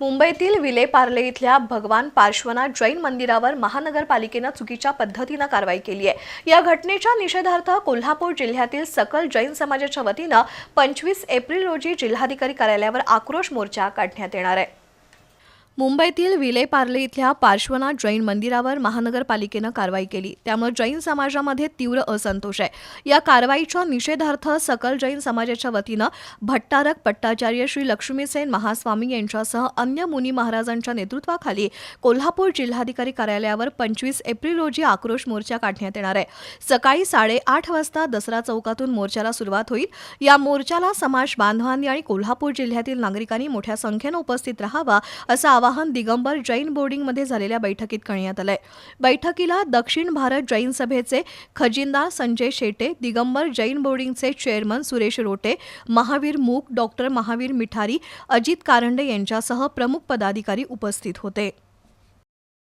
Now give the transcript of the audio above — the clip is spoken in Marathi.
मुंबईतील विलेपार्ले इथल्या भगवान पार्श्वनाथ जैन मंदिरावर महानगरपालिकेनं चुकीच्या पद्धतीनं कारवाई केली आहे. या घटनेच्या निषेधार्थ कोल्हापूर जिल्ह्यातील सकल जैन समाजाच्या वतीनं पंचवीस एप्रिल रोजी जिल्हाधिकारी कार्यालयावर आक्रोश मोर्चा काढण्यात येणार आहे. मुंबईतील विलेपार्ले इथल्या पार्श्वनाथ जैन मंदिरावर महानगरपालिकेनं कारवाई केली. त्यामुळे जैन समाजामध्ये तीव्र असंतोष आहे. या कारवाईच्या निषेधार्थ सकल जैन समाजाच्या वतीनं भट्टारक पट्टाचार्य श्री लक्ष्मीसेन महास्वामी यांच्यासह अन्य मुनी महाराजांच्या नेतृत्वाखाली कोल्हापूर जिल्हाधिकारी कार्यालयावर पंचवीस एप्रिल रोजी आक्रोश मोर्चा काढण्यात येणार आहे. सकाळी साडेआठ वाजता दसरा चौकातून मोर्चाला सुरुवात होईल. या मोर्चाला समाज बांधवांनी आणि कोल्हापूर जिल्ह्यातील नागरिकांनी मोठ्या संख्येनं उपस्थित राहावा असं आवाहन दिगंबर जैन बोर्डिंगमध्ये झालेल्या बैठकीत करण्यात आलंय. बैठकीला दक्षिण भारत जैन सभेचे खजिनदार संजय शेटे दिगंबर जैन बोर्डिंगचे चेअरमन सुरेश रोटे महावीर मूक डॉक्टर महावीर मिठारी अजित कारंडे यांच्यासह प्रमुख पदाधिकारी उपस्थित होते.